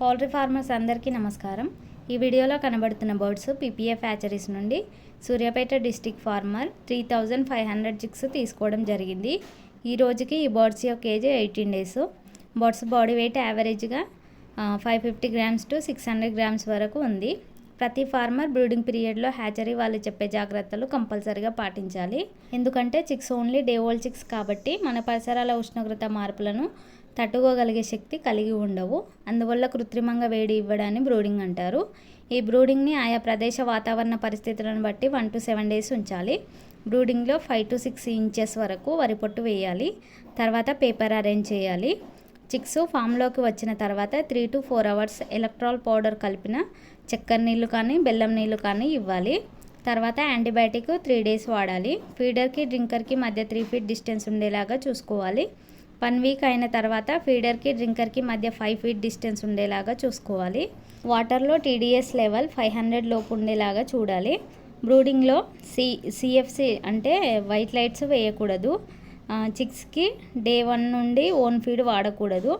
Poultry farmers అందరికీ నమస్కారం. ఈ వీడియోలో కనబడుతున్న బర్డ్స్ పీపీఎఫ్ హ్యాచరీస్ నుండి Suryapet district farmer three thousand five hundred chicks తీసుకోవడం జరిగింది. ఈ రోజుకి ఈ బర్డ్స్ యొక్క age eighteen days. Birds body weight యావరేజ్గా five fifty grams to six hundred grams వరకు ఉంది. ప్రతి ఫార్మర్ బ్రూడింగ్ పీరియడ్లో హ్యాచరీ వాళ్ళు చెప్పే జాగ్రత్తలు కంపల్సరీగా పాటించాలి. ఎందుకంటే chicks only day old chicks కాబట్టి మన పరిసరాల ఉష్ణోగ్రత మార్పులను తట్టుకోగలిగే శక్తి కలిగి ఉండవు. అందువల్ల కృత్రిమంగా వేడి ఇవ్వడాన్ని బ్రూడింగ్ అంటారు. ఈ బ్రూడింగ్ని ఆయా ప్రదేశ వాతావరణ పరిస్థితులను బట్టి వన్ టు సెవెన్ డేస్ ఉంచాలి. బ్రూడింగ్లో ఫైవ్ టు సిక్స్ ఇంచెస్ వరకు వరి పొట్టు వేయాలి. తర్వాత పేపర్ అరేంజ్ చేయాలి. చిక్స్ ఫామ్లోకి వచ్చిన తర్వాత three to four hours Electral powder కలిపిన చక్కెర నీళ్ళు కానీ బెల్లం నీళ్ళు కానీ ఇవ్వాలి. తర్వాత యాంటీబయాటిక్ త్రీ డేస్ వాడాలి. ఫీడర్కి డ్రింకర్కి మధ్య త్రీ ఫీట్ డిస్టెన్స్ ఉండేలాగా చూసుకోవాలి. వన్ వీక్ అయిన తర్వాత ఫీడర్కి డ్రింకర్కి మధ్య ఫైవ్ ఫీట్ డిస్టెన్స్ ఉండేలాగా చూసుకోవాలి. వాటర్లో టీడీఎస్ లెవెల్ ఫైవ్ హండ్రెడ్ లోపు ఉండేలాగా చూడాలి. బ్రూడింగ్లో సి సిఎఫ్సి అంటే వైట్ లైట్స్ వేయకూడదు. చిక్స్కి డే వన్ నుండి ఓన్ ఫీడ్ వాడకూడదు.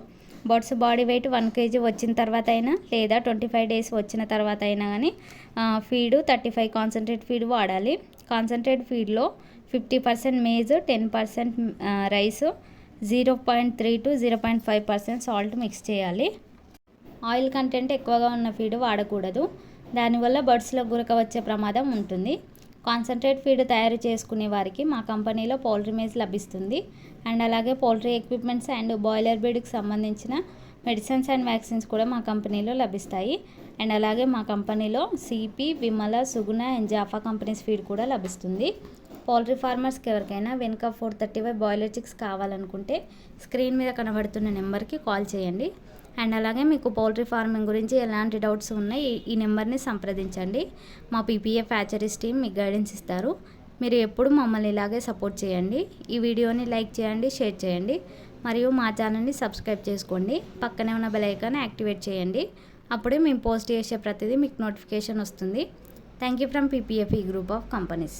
Birds body weight one kg వచ్చిన తర్వాత అయినా లేదా ట్వంటీ ఫైవ్ డేస్ వచ్చిన తర్వాత అయినా కానీ feed thirty five concentrate feed వాడాలి. Concentrate ఫీడ్లో fifty percent maize ten percent rice zero point three to zero point five percent salt mix చేయాలి. ఆయిల్ కంటెంట్ ఎక్కువగా ఉన్న ఫీడ్ వాడకూడదు. దానివల్ల బర్డ్స్లో గురక వచ్చే ప్రమాదం ఉంటుంది. కాన్సన్ట్రేట్ ఫీడ్ తయారు చేసుకునే వారికి మా కంపెనీలో పౌల్ట్రీ మేజ్ లభిస్తుంది. అండ్ అలాగే పౌల్ట్రీ ఎక్విప్మెంట్స్ అండ్ బాయిలర్ బీడ్కి సంబంధించిన మెడిసిన్స్ అండ్ వ్యాక్సిన్స్ కూడా మా కంపెనీలో లభిస్తాయి. అండ్ అలాగే మా కంపెనీలో CP Vimala Suguna and Jaffa companies feed కూడా లభిస్తుంది. పౌల్ట్రీ ఫార్మర్స్కి ఎవరికైనా వెనుక four thirty five boiler chicks కావాలనుకుంటే స్క్రీన్ మీద కనబడుతున్న నెంబర్కి కాల్ చేయండి. అండ్ అలాగే మీకు పౌల్ట్రీ ఫార్మింగ్ గురించి ఎలాంటి డౌట్స్ ఉన్నాయి ఈ నెంబర్ని సంప్రదించండి. మా పీపీఎఫ్ ఫ్యాచరీస్ టీమ్ మీకు గైడెన్స్ ఇస్తారు. మీరు ఎప్పుడు మమ్మల్ని ఇలాగే సపోర్ట్ చేయండి. ఈ వీడియోని లైక్ చేయండి షేర్ చేయండి మరియు మా ఛానల్ని సబ్స్క్రైబ్ చేసుకోండి. పక్కనే ఉన్న బెల్ ఐకాన్ యాక్టివేట్ చేయండి. అప్పుడే మేము పోస్ట్ చేసే ప్రతిదీ మీకు నోటిఫికేషన్ వస్తుంది. థ్యాంక్ యూ ఫ్రమ్ పీపీఎఫ్ఈ ఈ గ్రూప్ ఆఫ్ కంపెనీస్.